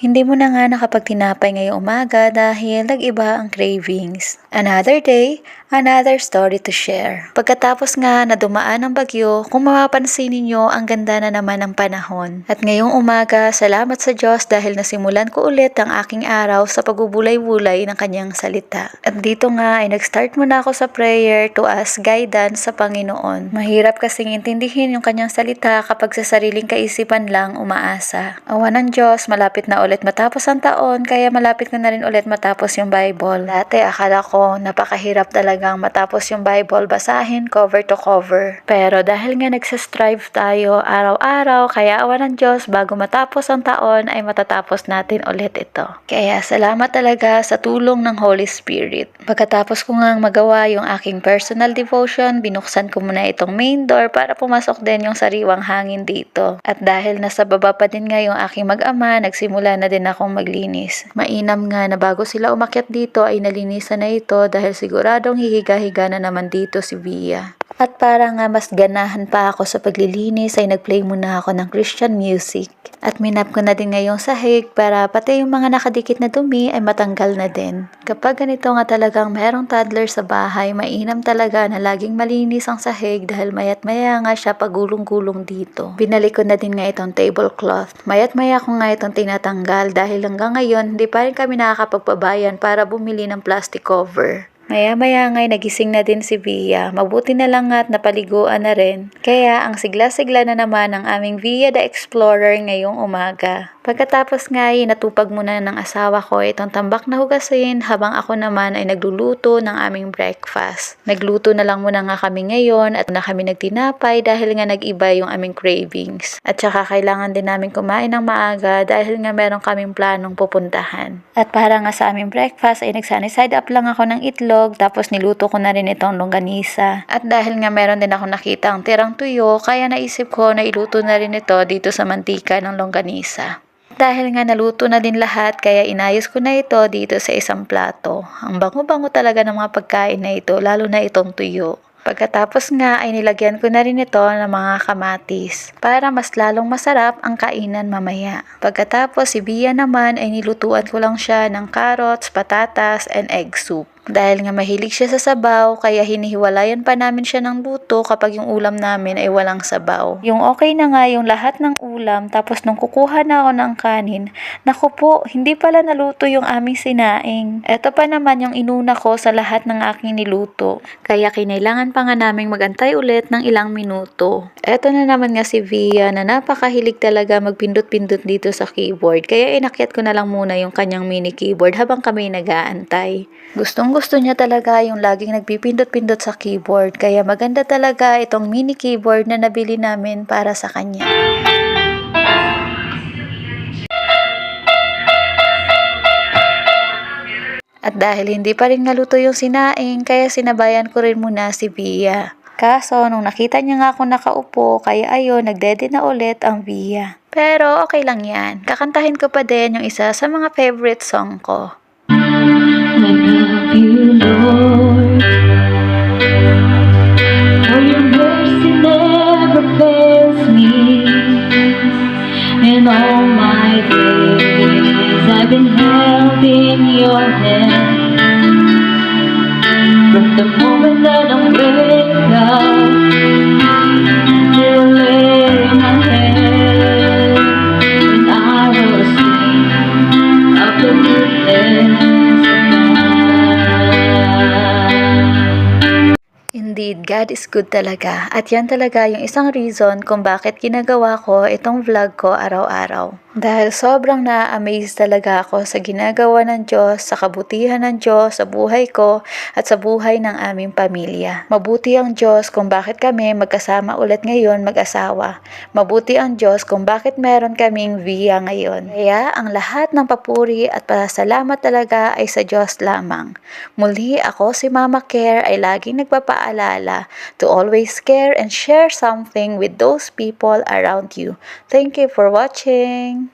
Hindi mo na nga nakapagtinapay ngayong umaga dahil nag-iba ang cravings. Another day, another story to share. Pagkatapos nga na dumaan ang bagyo, kung mapapansin ninyo, ang ganda na naman ng panahon. At ngayong umaga, salamat sa Diyos dahil nasimulan ko ulit ang aking araw sa pagbubulay-bulay ng kanyang salita. At dito nga ay nag-start muna ako sa prayer to ask guidance sa Panginoon. Mahirap kasing intindihin yung kanyang salita kapag sa sariling kaisipan lang umaasa. Awa ng Diyos, malapit na ulit matapos ang taon, kaya malapit na na rin ulit matapos yung Bible. Dati akala ko napakahirap talagang matapos yung Bible basahin cover to cover. Pero dahil nga nagsastrive tayo araw-araw, kaya awa ng Diyos, bago matapos ang taon ay matatapos natin ulit ito. Kaya salamat talaga sa tulong ng Holy Spirit. Pagkatapos ko nga magawa yung aking personal devotion, binuksan ko muna itong main door para pumasok din yung sariwang hangin dito. At dahil nasa baba pa din nga yung aking mag-ama, nagsimula na din akong maglinis. Mainam nga na bago sila umakyat dito ay nalinisan na ito dahil siguradong hihiga-higa na naman dito si Via. At para nga mas ganahan pa ako sa paglilinis ay nagplay muna ako ng Christian music. At minap ko na din ngayong sahig para pati yung mga nakadikit na dumi ay matanggal na din. Kapag ganito nga talagang merong toddler sa bahay, mainam talaga na laging malinis ang sahig dahil mayat maya nga siya pagulong-gulong dito. Binalik ko na din nga itong tablecloth. Mayat maya ko nga itong tinatanggal dahil hanggang ngayon hindi pa rin kami nakakapagpabayan para bumili ng plastic cover. Maya-maya nga'y nagising na din si Via. Mabuti na lang nga't napaliguan na rin. Kaya ang sigla-sigla na naman ang aming Via the Explorer ngayong umaga. Pagkatapos nga ay natupag muna ng asawa ko itong tambak na hugasin habang ako naman ay nagluluto ng aming breakfast. Nagluto na lang muna nga kami ngayon at na kami nagtinapay dahil nga nag-iba yung aming cravings. At saka kailangan din namin kumain ng maaga dahil nga meron kaming planong pupuntahan. At para nga sa aming breakfast ay nagsunny side up lang ako ng itlog tapos niluto ko na rin itong longganisa. At dahil nga meron din ako nakita ang tirang tuyo kaya naisip ko na iluto na rin ito dito sa mantika ng longganisa. Dahil nga naluto na din lahat, kaya inayos ko na ito dito sa isang plato. Ang bango-bango talaga ng mga pagkain na ito, lalo na itong tuyo. Pagkatapos nga ay nilagyan ko na rin ito ng mga kamatis para mas lalong masarap ang kainan mamaya. Pagkatapos si Bia naman ay nilutuan ko lang siya ng carrots, patatas, and egg soup. Dahil nga mahilig siya sa sabaw, kaya hinihiwalayan pa namin siya ng luto kapag yung ulam namin ay walang sabaw. Yung okay na nga yung lahat ng ulam, tapos nung kukuha na ako ng kanin, naku po, hindi pala naluto yung aming sinaing. Ito pa naman yung inuna ko sa lahat ng aking niluto. Kaya kinailangan pa nga naming magantay ulit ng ilang minuto. Ito na naman nga si Via na napakahilig talaga magpindot-pindot dito sa keyboard. Kaya inakyat ko na lang muna yung kanyang mini keyboard habang kami nag-aantay. Gustong gusto niya talaga yung laging nagpipindot-pindot sa keyboard. Kaya maganda talaga itong mini keyboard na nabili namin para sa kanya. At dahil hindi pa rin naluto yung sinaing, kaya sinabayan ko rin muna si Via. Kaso, nung nakita niya nga ako nakaupo, kaya ayun, nagdede na ulit ang Via. Pero okay lang yan. Kakantahin ko pa din yung isa sa mga favorite song ko. I In all my days, I've been held in your hand. From the moment that I wake up God is good talaga. At yan talaga yung isang reason kung bakit ginagawa ko itong vlog ko araw-araw. Dahil sobrang na-amaze talaga ako sa ginagawa ng Diyos, sa kabutihan ng Diyos, sa buhay ko, at sa buhay ng aming pamilya. Mabuti ang Diyos kung bakit kami magkasama ulit ngayon mag-asawa. Mabuti ang Diyos kung bakit meron kaming via ngayon. Kaya ang lahat ng papuri at pasalamat talaga ay sa Diyos lamang. Muli ako si Mama Care ay laging nagpapaalala to always care and share something with those people around you. Thank you for watching!